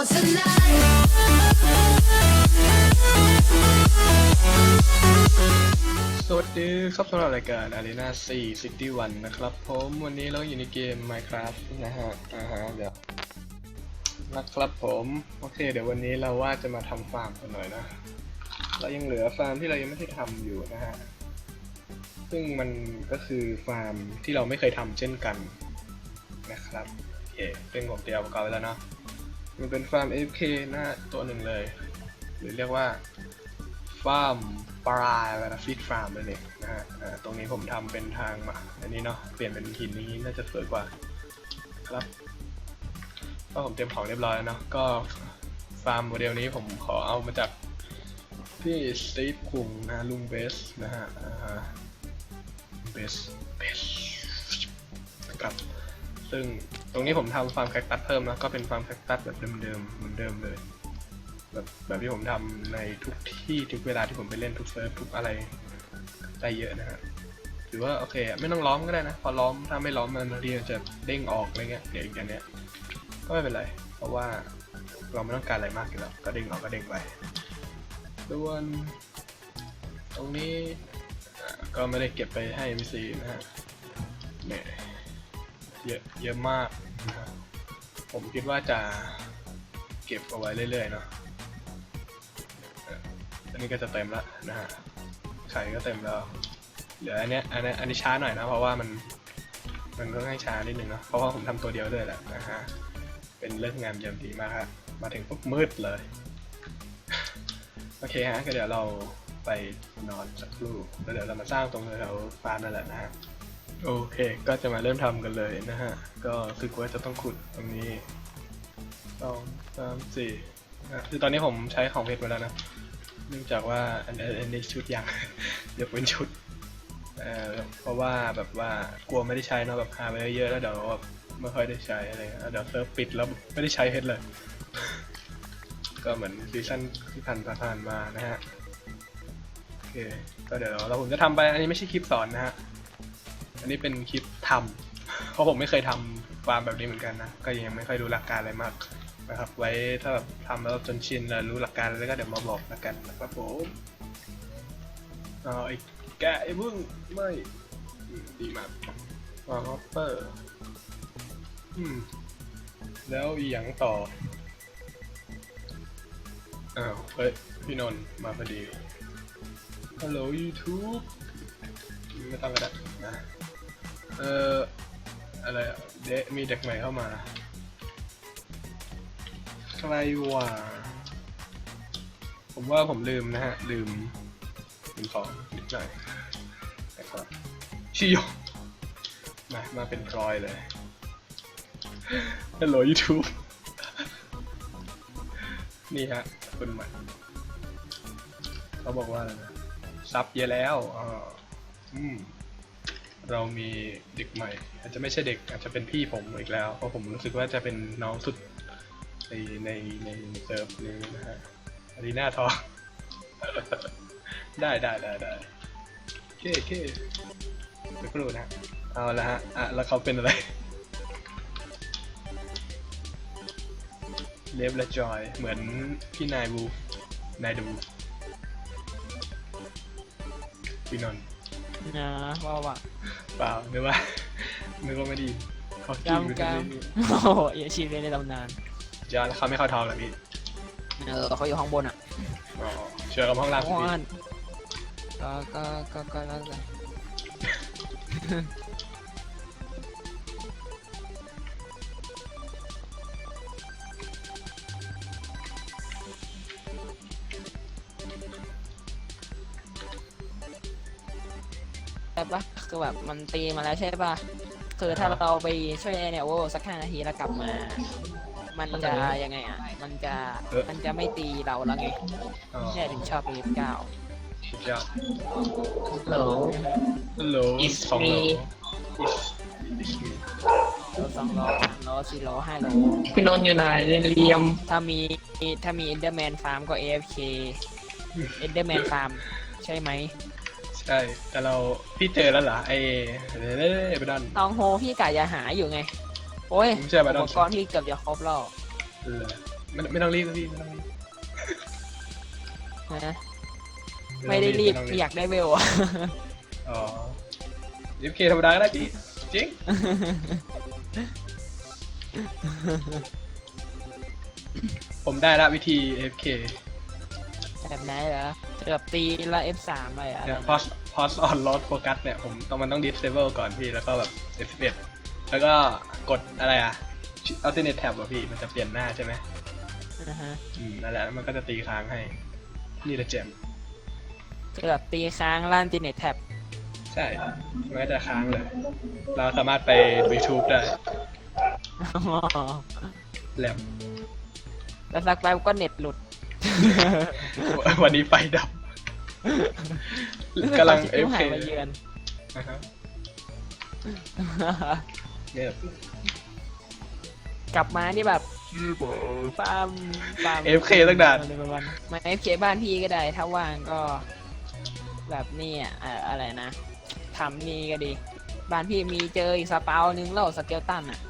สวัสดีครับสำหรับรายการ Arena 4 City 1นะครับผมวันนี้เราอยู่ในเกม Minecraft นะฮะอ่าฮะเดี๋ยวนะครับผม โอเค เดี๋ยววันนี้เราว่าจะมาทำฟาร์มกันหน่อยนะ เรายังเหลือฟาร์มที่เรายังไม่ได้ทำอยู่นะฮะ ซึ่งมันก็คือฟาร์มที่เราไม่เคยทำเช่นกันนะครับ โอเคซึ่งผมเตรียมอุปกรณ์ไว้แล้วเนาะ มันเป็นฟาร์ม AFK นะฮะตัวหนึ่งเลย หรือเรียกว่าฟาร์มปลาและฟิตฟาร์มนั่นเองนะฮะตรงนี้ผมทำเป็นทางมาอันนี้เนาะเปลี่ยนเป็นหินนี้น่าจะสวยกว่าครับก็ผมเตรียมของเรียบร้อยแล้วเนาะก็ฟาร์มโมเดลนี้ผมขอเอามาจากพี่สตีฟคุงนะลุงเบสนะฮะอ่าฮะเบสเบสนะครับ ซึ่งตรงนี้ผมทำฟาร์มแคคตัสเพิ่มนะก็เป็นฟาร์มแคคตัสแบบเดิมๆเหมือนเดิมเลยแบบแบบที่ผมทำในทุกที่ทุกเวลาที่ผมไปเล่นทุกเซิร์ฟทุกอะไรได้เยอะนะฮะหรือว่าโอเคไม่ต้องล้อมก็ได้นะ พอล้อมถ้าไม่ล้อมมันบางทีมันจะเด้งออกอะไรเงี้ยเดี๋ยวอย่างเนี้ยก็ไม่เป็นไร เพราะว่าเราไม่ต้องการอะไรมากอยู่แล้วก็เด้งออกก็เด้งไปส่วนตรงนี้ก็ไม่ได้เก็บไปให้มิซีนะฮะเนี่ย เยอะเยอะมาก ผมคิดว่าจะเก็บเอาไว้เรื่อยๆเนาะอันนี้ก็จะเต็มแล้วนะฮะไข่ก็เต็มแล้วเหลืออันเนี้ยอันนี้อันนี้ช้าหน่อยนะเพราะว่ามันมันก็ง่ายช้านิดนึงเนาะเพราะว่าผมทำตัวเดียวด้วยแหละนะฮะเป็นเรื่องงามยามดีมากฮะมาถึงปุ๊บมืดเลย โอเคฮะก็เดี๋ยวเราไปนอนสักครู่แล้วเดี๋ยวเรามาสร้างตรงแถวฟาร์มนั่นแหละนะฮะ โอเค ก็จะมาเริ่มทำกันเลยนะฮะ ก็คือว่าจะต้องขุดตรงนี้สองสามสี่อะคือตอนนี้ผมใช้ของเพชรมาแล้วนะ เนื่องจากว่าอันอันนี้ชุดยังยกเป็นชุดเอ่อเพราะว่าแบบว่ากลัวไม่ได้ใช้เนอะแบบหาไปเยอะแล้วเดี๋ยวแบบไม่ค่อยได้ใช้อะไรเงี้ยเดี๋ยวเซิร์ฟปิดแล้วไม่ได้ใช้เพชรเลย ก็เหมือนซีซั่นที่ผ่านผ่านมานะฮะ โอเค ก็เดี๋ยวเราผมจะทำไปอันนี้ไม่ใช่คลิปสอนนะฮะ นี้เป็นคลิปทำเพราะผมไม่เคยทำฟาร์มแบบนี้เหมือนกันนะ ก็ยังไม่ค่อยรู้หลักการอะไรมากนะครับ ไว้ถ้าแบบทำแล้วจนชินแล้วรู้หลักการแล้วก็เดี๋ยวมาบอกแล้วกันนะครับผมเอาไอ้แกไอ้มึงไม่ดีมากวางฮอปเปอร์อืมแล้วอีหยังต่ออ้าวเฮ้ยพี่นนท์มาพอดีฮัลโหล YouTube ไม่ต้องก็ได้นะ เอออะไรเดะมีเด็กใหม่เข้ามา ใครวะผมว่าผมลืมนะฮะ ลืมลืมของนิดหน่อยนะครับชิโยมามาเป็นพลอยเลยฮัลโหล YouTube นี่ฮะคนใหม่เขาบอกว่าอะไรนะซับเยอะแล้วอ่าอืม เรามีเด็กใหม่ อาจจะไม่ใช่เด็กอาจจะเป็นพี่ผมอีกแล้ว เพราะผมรู้สึกว่าจะเป็นน้องสุดในในในเซิร์ฟนี้นะฮะอารีนาทองได้ได้ได้ได้เคเคสักครูนะเอาละฮะอะแล้วเขาเป็นอะไรเลฟและจอย เหมือนพี่นายวูฟนายดูพี่นนท์ นะว่าว่าเปล่านึกว่านึกว่าไม่ดีเขากินอยู่กำที่กำนี่โอ้โหอย่าชีพเลยในตำนานยอดแล้วเขาไม่เข้าท้องเหรอพี่เออเขาอยู่ข้างบนอะอ๋อเชื่อกับห้องล่างอ้พี่วนก็ก็ก็ก็แล้วกันแต่ ปะคือแบบมันตีมาแล้วใช่ปะคือถ้าเราไปช่วยเนี่ยโอ้สักห้านาทีแล้วกลับมา มันจะยังไงอะ มันจะมันจะไม่ตีเราแล้วไงอ๋อแค่ถึงชอบเอฟเก้าสุดยอดฮัลโหลฮัลโหล It's สองโหล me It's It's me โลสองโลสามโลสี่โลห้าโลพี่นนท์อยู่ไหนเรียมถ้ามีถ้ามีเอนเดอร์แมนฟาร์มก็ AFK เอนเดอร์แมนฟาร์มใช่ไหมใช่ แต่เราพี่เจอแล้วเหรอไอ้เด้เบดอนตองโฮพี่กะจะหาอยู่ไง โอ้ยผมเชื่ออุ Badon ปกรณ์พี่เกือบจะครบแล้วเออไม่ไม่ต้องรีบนะพี่ไม่ต้องรีบนะไม่ได้รีบต้องอยากได้เวลอะ อ๋อ FK ธรรมดาก็ได้พี่จริง ผมได้ละวิธี FK แบบไหนเหรอแบบตีละ F3 ไปอะไรอะเนี่ย pause pause on load focus เนี่ยผมต้องมันต้อง disable ก่อนพี่แล้วก็แบบ F11 แล้วก็กดอะไรอะ alternate tab อะพี่มันจะเปลี่ยนหน้าใช่ไหมนะฮะอืมนั่นแหละแล้วมันก็จะตีค้างให้ นี่แหละเจมคือแบบตีค้างล่านติเน็ตแท็บใช่มันก็จะค้างเลย เราสามารถไป YouTube ได้แหลมแล้วสักแป๊บก็เน็ตหลุด วันนี้ไฟดับ กำลังเอฟ FK หายมาเยือนนะฮะเนี่ยกลับมานี่แบบฟาร์มฟาร์ม FK ตั้งนาน อะไรประมาณมาเอฟเคบ้านพี่ก็ได้ ถ้าว่างก็ แบบนี่อะเอ่ออะไรนะทำนี่ก็ดี บ้านพี่มีเจออีกสเปาหนึงแล้วสเกลตันอะ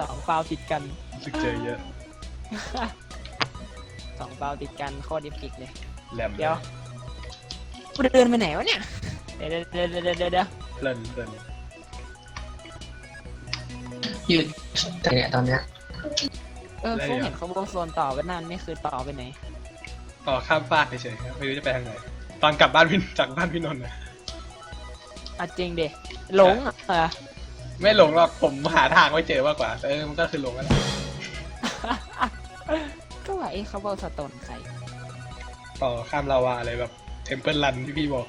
สองเปาติดกัน รู้สึกเจอเยอะสองเปาติดกันโคตรดิฟิกเลย แหลมเดี๋ยว กูเดินไปไหนวะเนี่ยเดี๋ยวเดี๋ยวเดี๋ยวเดี๋ยวเดี๋ยวเดี๋ยวเพลินเพลินอยู่แต่เนี่ยตอนเนี้ยเออเขาเห็นเขาบอกโซนต่อไปนั่นนี่คือต่อไปไหน ต่อข้ามฟากเฉยๆครับไม่รู้จะไปทางไหนตอนกลับบ้านพี่จากบ้านพี่นนท์นะอะจริงดิหลงเหรอไม่หลงหรอกผมหาทางไม่เจอมากกว่าแต่เออมันก็คือหลงแล้วแหละก็ว่าเอ๊ะเขาบอกสโตนใคร ต่อข้ามลาวาอะไรแบบ เทมเพิลรันที่พี่บอก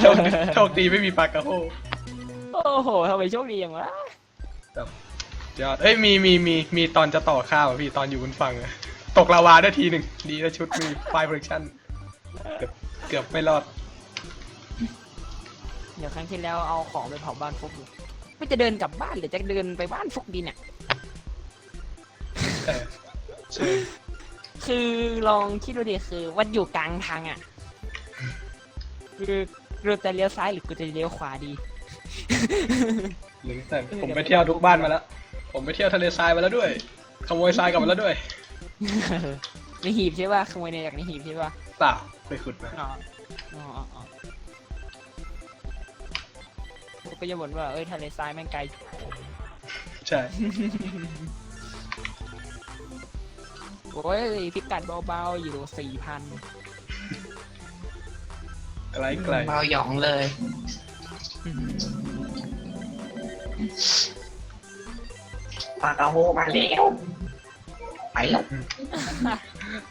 โชคดีโชคดีไม่มีปลากระโฮโอ้โหทำไมโชคดีอย่างวะแบบยอดเอ้ยมีมีมีมีตอนจะต่อข้าวอะพี่ตอนอยู่บนฝั่งอะตกลาวาได้ทีหนึ่งดีนะชุดมีไฟโปรดักชั่นเกือบเกือบไม่รอด เดี๋ยวครั้งที่แล้วเอาของไปเผาบ้านฟุกอยู่ไม่จะเดินกลับบ้านหรือจะเดินไปบ้านฟุกดีเนี่ย เออใช่ คือลองคิดดูดิคือวัดอยู่กลางทางอะคือเราจะเลี้ยวซ้ายหรือกูจะเลี้ยวขวาดี หรือแต่ผมไปเที่ยวทุกบ้านมาแล้ว ผมไปเที่ยวทะเลทรายมาแล้วด้วย ขโมยทรายกลับมาแล้วด้วยในหีบใช่ป่ะขโมยในจากในหีบใช่ป่ะเปล่าไปขุดมาอ๋ออ๋ออ๋ออ๋อผมก็จะบ่นว่าเอ้ยทะเลทรายแม่งไกล ใช่ โอ้ยพิกัดเบาๆอยู่สี่พันไกลไกลเบาหยองเลย ปากกาโฮมาแล้วไปแล้ว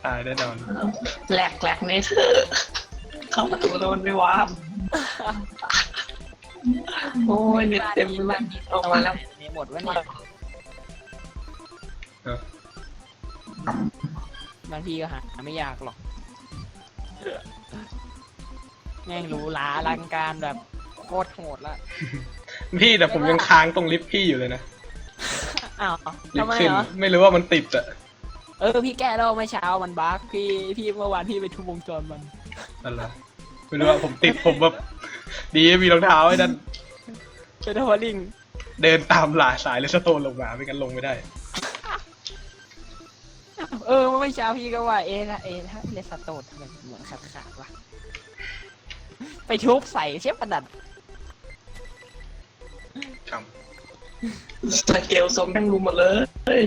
ตายแน่นอนแหลกแหลกเนเธอร์เข้าประตูโดนไม่วาบโอ้ยเน็ตเต็มเลยออกมาแล้วในหมดวะเนี่ยางทีก็หาไม่ยากหรอก แม่งหรู้ลาอลังการแบบโคตรโหดละ พี่แต่ผมยังค้างตรงลิฟต์พี่อยู่เลยนะอ้าวลิทำฟไมต์ขึ้นเหรอ ไม่รู้ว่ามันติดอะเออพี่แก้แล้วเมื่อเช้ามันบั๊กพี่พี่เมื่อวานพี่ไปทุบวงจรมัน อะไรไม่รู้ว่าผมติดผมแบบดีมีรองเท้าไอ้นั่นเป็นทัวริง เดินตามหลาสายเลสโตนลงมาไม่กันลงไม่ได้ เออเมื่อเช้าพี่ก็ว่าเอะละเอะถ้าเลสโตนทำไมเหมือนขาดขาดๆวะไปทุบใส่เชฟประดัดครับสเกลสมแม่งรู้หมดเลย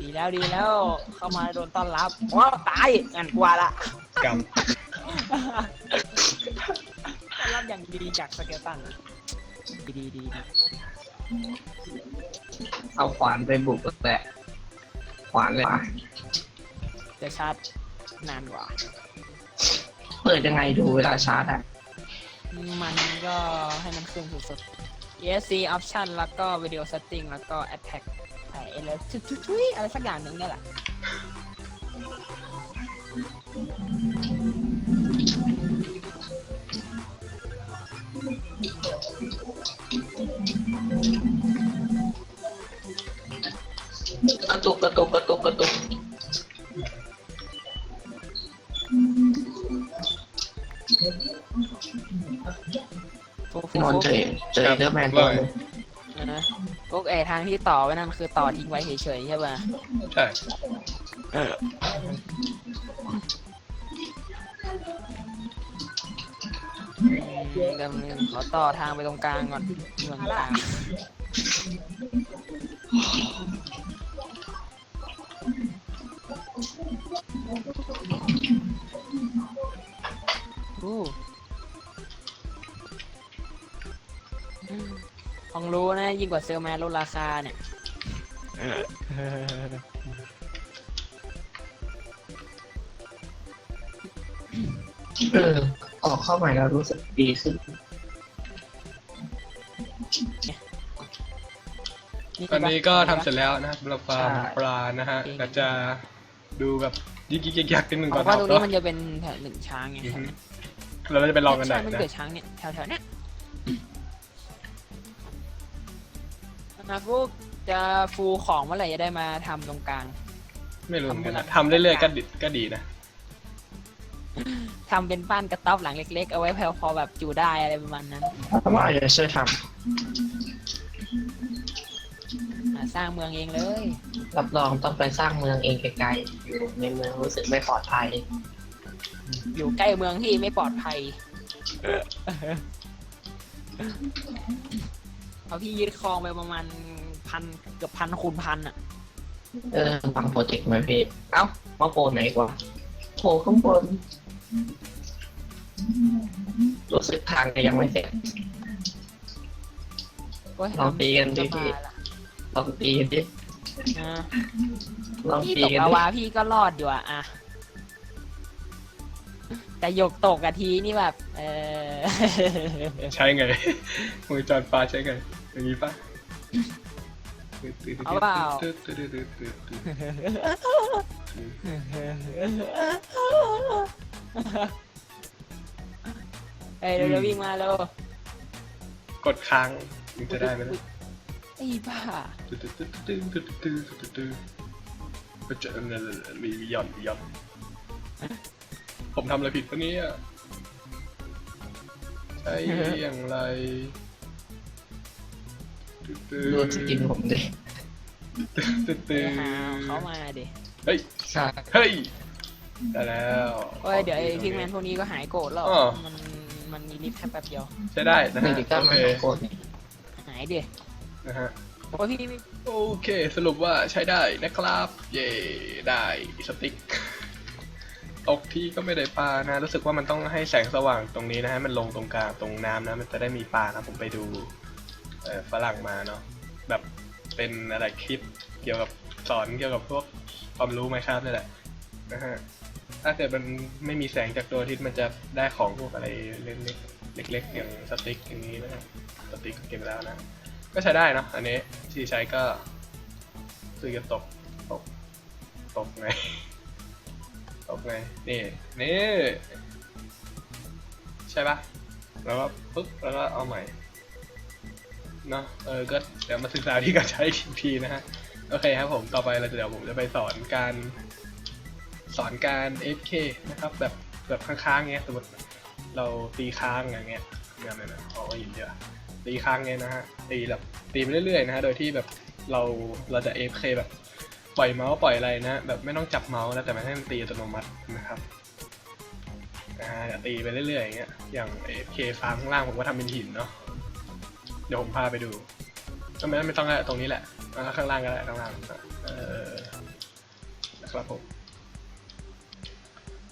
ดีแล้วดีแล้ว เข้ามาโดนต้อนรับว้าวตายงั้นกว่าละกรรมต้อนรับอย่างดีจากสเกลตันดีดีดีดีเอาขวานไปบุกแหละ ขวานเลยว่ะจะชาร์จนานกว่า เปิดยังไงดูเวลาชาร์จอะ มันก็ให้มันขึ้นสุดๆ ESC option แล้วก็ video setting แล้วก็ attack ไอ้อะไรทุยๆอะไรสักอย่างหนึ่งเนี่ยแหละกระตุกกระตุกกระ เจอเจอเดอร์แมนตัวหนึงนะฟุกไอไอ้ทางที่ต่อไว้นั่นคือต่อทิ้งไว้เฉยๆใช่ป่ะใช่อืมเดี๋ยวนึงขอต่อทางไปตรงกลางก่อนเมืองกลาง ยิ่งกว่าเซลแมนลดราคาเนี่ยเออออกเข้าใหม่แล้วรู้สึกดีขึ้น ตอนนี้ก็ทำเสร็จแล้วนะครับสำหรับฟาร์มใช่ ปลานะฮะอาจจะดูแบบยิกยิกยักๆนิดนึงเพก่อนราะว่าตรงนี้เนาะมันจะเป็นแถวหนึ่งช้างไงอือฮึเราจะไปลองกันไหนใช่มันนะ เกิดช้างเนี่ยแถวๆเนี้ย นะพวกจะฟูของเมื่อไหร่จะได้มาทำตรงกลางไม่รู้เหมือนกันนะทำเรื่อยๆก็ดีก็ดีนะ ทำเป็นบ้านกระต๊อบหลังเล็ก ๆ เอาไว้พอพอแบบอยู่ได้อะไรประมาณนั้นเพราะว่าจะช่วยทอ่าสร้างเมืองเองเลยำรับรองต้องไปสร้างเมืองเองไกลๆอยู่ในเมืองรู้สึกไม่ปลอดภัยอยู่ใกล้เมืองที่ไม่ปลอดภัย เอาพี่ยึดครองไปประมาณพันเกือบพันคูณพันอะ เออฟังโปรเจกต์ไหมพี่ เอ้ามาโปรไหนกว่าโผล่ข้างบน รู้สึกทางจะยังไม่เสร็จโอ้ยลองตีกันดิจะพี่มาละลองตีกันดิอ่าลองพี่ตีตกกันลาดิวาพี่ก็รอดอยู่อะอะแต่หยกตกกะทีนี่แบบ เออ ใช่ไง มือจอนฟ้าใช่ไง อย่างนี้ปะเอาเปล่าเฮ้ยเร็วๆวิ่งมาแล้วกดค้างมันจะได้ไหมนะไอ้บ้าก็จะมีมีหย่อนมีหย่อนผมทำอะไรผิดปะเนี่ยใช่อย่างไร ดูสกินผมดิไปหาเขามาดิเฮ้ยใช่เฮ้ยได้แล้วเฮ้ยเดี๋ยวไอ้พิกแมนพวกนี้ก็หายโกรธแล้วอ๋อมันมันมีลิฟต์แค่แป๊บเดียวใช้ได้นะนี่ฮะดิก้าโอมันเคโคตรหายดินะฮะโอ้ยพี่ไม่โอเคสรุปว่าใช้ได้นะครับ เย่ได้สติ๊กตกที่ก็ไม่ได้ปลานะ รู้สึกว่ามันต้องให้แสงสว่างตรงนี้นะฮะมันลงตรงกลางตรงน้ำนะ มันจะได้มีปลานะผมไปดู เออฝรั่งมาเนาะแบบเป็นอะไรคลิปเกี่ยวกับสอนเกี่ยวกับพวกความรู้ไหมครับนี่แหละนะฮะถ้าเกิดมันไม่มีแสงจากดวงอาทิตย์มันจะได้ของพวกอะไรเล็กๆเล็กๆอย่างสติ๊กอย่างนี้นะฮะสติ๊กเก็บแล้วนะ ก็ใช้ได้เนอะอันนี้ที่ใช้ก็คือจะตกตกตกไงตกไงนี่นี่ใช่ปะแล้วก็ปึ๊บแล้วก็เอาใหม่ เนาะเออก็เดี๋ยวมาศึกษาที่การใช้อีกทีนะฮะโอเคครับผมต่อไปเราจะเดี๋ยวผมจะไปสอนการสอนการ FK นะครับ แบบแบบค้างๆเงี้ยสมมติเราตีค้างอย่างเงี้ยงานเลยนะเอาหินเยอะตีค้างเงี้ยนะฮะตีแบบตีไปเรื่อยๆนะฮะโดยที่แบบเราเราจะ F K แบบปล่อยเมาส์ปล่อยอะไรนะแบบไม่ต้องจับเมาส์แล้วแต่มันให้มันตีอัตโนมัตินะครับอ่าตีไปเรื่อยๆอย่างเงี้ยอย่าง F K ฟาร์มข้างล่างผมก็ทำเป็นหินเนาะ เดี๋ยวผมพาไปดูก็ไมไม่ต้องแล้วตรงนี้แหละข้างล่างก็ได้ข้างล่างเออนะครับผม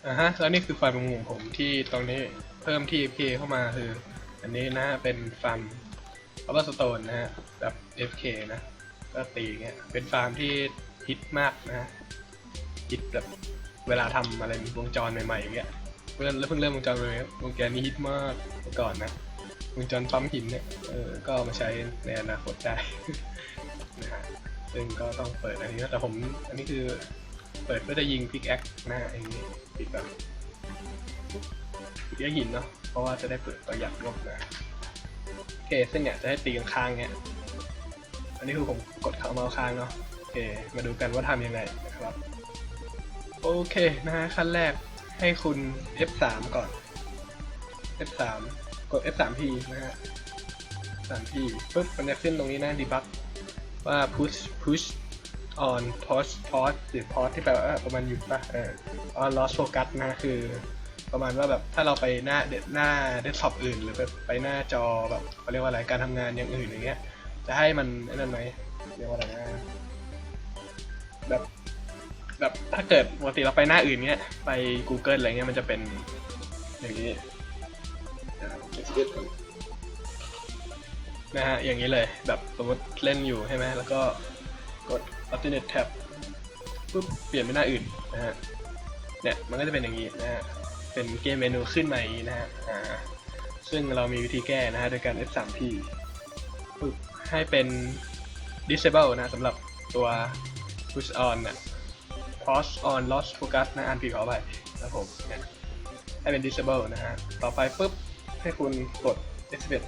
อ่าฮะแล้วนี่คือฟาร์มของผมที่ตรงนี้เพิ่มที่ FK เข้ามาคือ อันนี้นะฮะเป็นฟาร์มอัลบาสโตนนะฮะแบบ FK นะก็ตีเงี้ยเป็นฟาร์มที่ฮิตมากนะฮะฮิตแบบเวลาทำอะไรวงจรใหม่ๆอย่างเงี้ยเพิ่งเพิ่งเริ่มวงจรใหม่ๆวงจรนี้ฮิตมากเมื่อก่อนนะ วงจรปั๊มหินเนี่ยเออก็มาใช้ในอนาคตได้นะฮะซึ่งก็ต้องเปิดอันนี้นะแต่ผมอันนี้คือเปิดเพื่อจะยิงพิกแอคนะฮะอย่างนี้ปิดแบบปิดแอคหินเนาะเพราะว่าจะได้เปิดประหยัดงบนะโอเคซึ่งเนี่ยจะให้ตีกันค้างเนี่ยอันนี้คือผมกดเข้าเมาส์ค้างเนาะโอเคมาดูกันว่าทำยังไงนะครับโอเคนะฮะขั้นแรกให้คุณ F3 ก่อน F3 กด F3P นะฮะ 3P ปุ๊บมันจะขึ้นตรงนี้นะ debug ว่า push push on pause pause หรือ pause ที่แปลว่าประมาณหยุดปะเออ on lost focus นะคือประมาณว่าแบบถ้าเราไปหน้าเดหน้าเดสก์ท็อปอื่น หรือไปไปหน้าจอแบบเขาเรียกว่าอะไรการทำงานอย่างอื่นอย่างเงี้ย จะให้มันนั่นไหมเรียกว่าอะไรนะแบบแบบถ้าเกิดปกติเราไปหน้าอื่นเนี้ยไป Google อะไรเงี้ยมันจะเป็นอย่างนี้ นะฮะ อย่างนี้เลย แบบสมมติเล่นอยู่ใช่ไหม แล้วก็กด alternate tab ปุ๊บ เปลี่ยนไปหน้าอื่นนะฮะ เนี่ย มันก็จะเป็นอย่างนี้นะฮะ เป็นเกมเมนูขึ้นมาอย่างนี้นะฮะ อ่า ซึ่งเรามีวิธีแก้นะฮะ โดยการ F3P ปุ๊บ ให้เป็น disable นะสำหรับตัว push on นะ pause on lost focus นะอ่านผิดขอไปนะผมเนี่ยให้เป็น disable นะฮะ ต่อไปปุ๊บ ให้คุณกด F11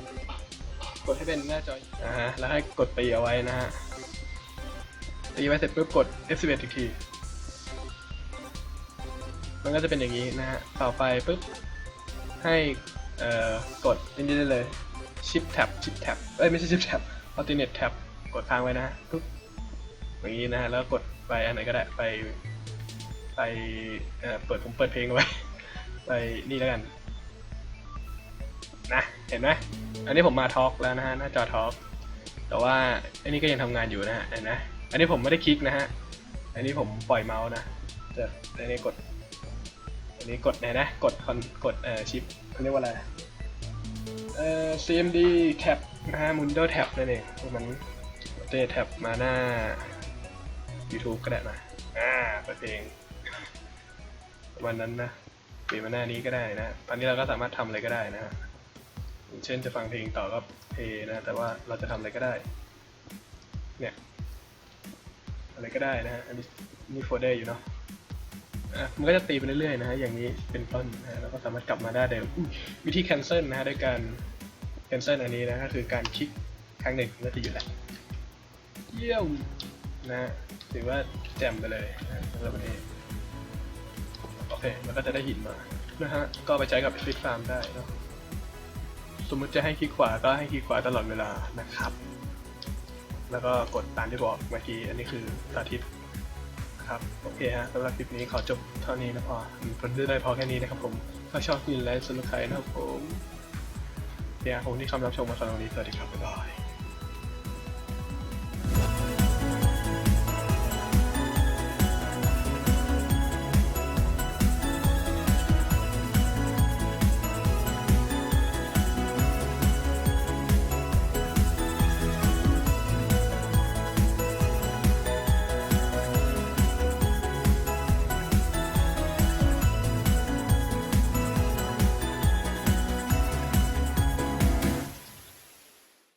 กดให้เป็นหน้าจออ่าฮะแล้วให้กดตีเอาไว้นะฮะตีไว้เสร็จปุ๊บกด F11 อีกทีมันก็จะเป็นอย่างนี้นะฮะต่อไปปุ๊บให้เอ่อกดอันนี้ได้เลย Shift Tab Shift Tab เอ้ยไม่ใช่ Shift Tab Alternate Tab กดค้างไว้นะปุ๊บอย่างนี้นะฮะแล้วกดไปอันไหนก็ได้ไปไปเอ่อเปิดผมเปิดเพลงเอาไว้ ไปนี่แล้วกัน นะ เห็นไหมอันนี้ผมมาทอล์กแล้วนะฮะหน้าจอทอล์กแต่ว่าอันนี้ก็ยังทำงานอยู่นะฮะเห็นไหมอันนี้ผมไม่ได้คลิกนะฮะอันนี้ผมปล่อยเมาส์นะแต่อันนี้กด อันนี้กดไหนนะกดคอนกดเอ่อชิปเขาเรียกว่าอะไรเอ่อ CMD tab นะฮะ Mundo tab นั่นเองพวกมันเตะแท็บมาหน้า YouTube ก็ได้มาอ่าเปิดเพลงวันนั้นนะเปลี่ยนมาหน้านี้ก็ได้นะ ตอนนี้เราก็สามารถทำอะไรก็ได้นะ เช่นจะฟังเพลงต่อก็เพลนะ แต่ว่าเราจะทำอะไรก็ได้ เนี่ย อะไรก็ได้นะฮะ อันนี้นี่โฟลเดอร์อยู่เนาะมันก็จะตีไปเรื่อยๆนะฮะ อย่างนี้เป็นต้นนะฮะแล้วก็สามารถกลับมาได้เดิมอุ๊ยวิธี cancel นะฮะด้วยการ cancel อันนี้นะก็คือการคลิกครั้งหนึ่งก็จะหยุดแหละเยี่ยมนะฮะถือว่าแจ่มไปเลยนะสำหรับวันนี้โอเคมันก็จะได้หินมานะฮะ ก็ไปใช้กับฟิตฟาร์มได้เนอะ สมมติจะให้คลิกขวาก็ให้คลิกขวาตลอดเวลานะครับ แล้วก็กดตามที่บอกเมื่อกี้ อันนี้คือสาธิตครับ โอเคฮะสำหรับคลิปนี้ขอจบเท่านี้นะพอผลได้พอแค่นี้นะครับผม ถ้าชอบกินไลค์สนุกใครนะครับผมเดี๋ยวผมที่คำรับชมมาสำหรับวันนี้สวัสดีครับบ๊ายบาย